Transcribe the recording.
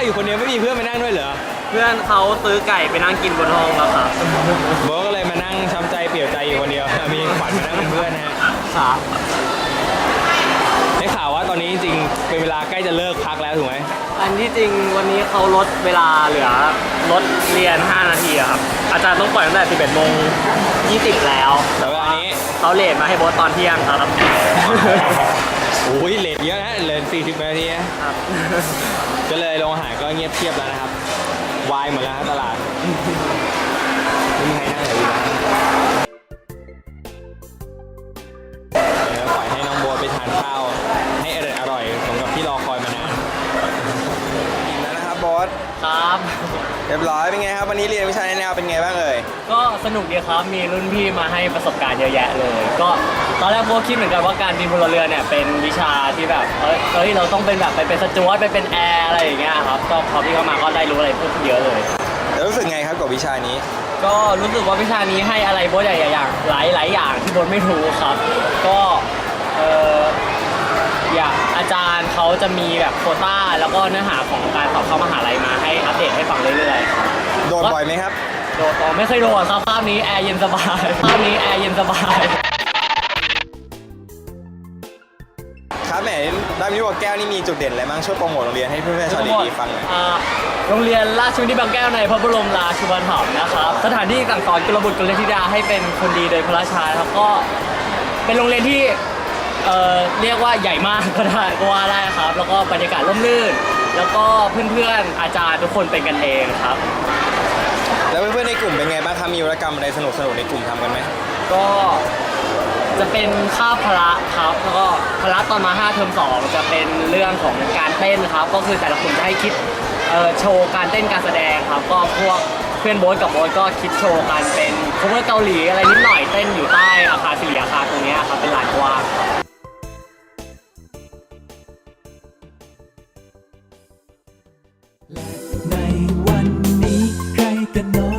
าวอยู่คนเดียวไม่มีเพื่อนมานั่งด้วยเหรอเพื่อนเขาซื้อไก่ไปนั่งกินบนห้องแล้วครับโบ๊ทก็เลยมานั่งช้ำใจเปลี่ยวใจอยู่คนเดียว มีขวัญมานั่งเป็นเพื่อนนะฮะครับได้ข่าวว่าตอนนี้จริงๆเป็นเวลาใกล้จะเลิกพักแล้วถูกไหมอันที่จริงวันนี้เขาลดเวลาเหลือลดเรียน 5 นาทีอะครับ อาจารย์ต้องปล่อยตั้งแต่ 11โมง20 แล้วแล้วก็อันนี้เขาเลทมาให้โบสตอนเที่ยงครับโอ้ยเลทเยอะนะเลท40นาทีนะครับ ก็เลยโรงอาหารก็เงียบเทียบแล้วนะครับ วายหมดแล้วครับตลาดไม่มีใครนั่งเลยดีนะเดี๋ยวปล่อยให้น้องโบ๊ทไปทานข้าว ให้อร่อยอร่อยสมกับที่รอคอยมานาน กินแล้วนะครับโบ๊ทครับ เรียบร้อยเป็นไงครับวันนี้เรียนวิชาแนวเป็นไงบ้างเอ่ยก็สนุกดีครับ มีรุ่นพี่มาให้ประสบการณ์เยอะแยะเลย ก็ตอนแรกโบคิดเหมือนกันว่าการบินพลเรือนเนี่ยเป็นวิชาที่แบบเอ้ยเอ้ยเราต้องเป็นแบบไปเป็นสจวตไปเป็นแอร์อะไรอย่างเงี้ยครับก็พอพี่เข้ามาก็ได้รู้อะไรเพิ่มขึ้นเยอะเลย แล้วรู้สึกไงครับกับวิชานี้ ก็รู้สึกว่าวิชานี้ให้อะไรโบทใหญ่ๆอย่างหลายหลายอย่างที่โบทไม่รู้ครับ ก็เออ เขาจะมีแบบโควต้าแล้วก็เนื้อหาของการสอบเข้ามหาลัยมาให้อัปเดตให้ฟังเรื่อยๆครับโดนบ่อยไหมครับโดดต่อไม่เคยโดดครับภาพนี้แอร์เย็นสบายภาพนี้แอร์เย็นสบายครับแหมด้านวิทย์บัวแก้วนี่มีจุดเด่นอะไรบ้างช่วยโปรโมทโรงเรียนให้เพื่อนๆชาวดีๆฟังหน่อยอ่าโรงเรียนราชวินิตบางแก้วในพระบรมราชูปถัมภ์นะครับ สถานที่สั่งสอนกุลบุตรกุลธิดาให้เป็นคนดีโดยพระราชาแล้วก็เป็นโรงเรียนที่ เอ่อเรียกว่าใหญ่มากก็ได้ก็ว่าได้ครับ แล้วก็บรรยากาศร่มรื่น แล้วก็เพื่อนๆอาจารย์ทุกคนเป็นกันเองครับ แล้วเพื่อนๆในกลุ่มเป็นไงบ้างครับมีวรรณกรรมอะไรสนุกๆในกลุ่มทำกันไหมก็จะเป็นค่าพละครับแล้วก็พละตอนมา5เทอม2จะเป็นเรื่องของการเต้นครับ ก็คือแต่ละกลุ่มจะให้คิดเอ่อโชว์การเต้นการแสดงครับ ก็พวกเพื่อนโบ๊ทกับโบ๊ทก็คิดโชว์การเป็น cover เกาหลีอะไรนิดหน่อยเต้นอยู่ใต้อาคารสี่อาคารตรงเนี้ยครับเป็นลานกว้างครับ และในวันนี้ใครจะนอน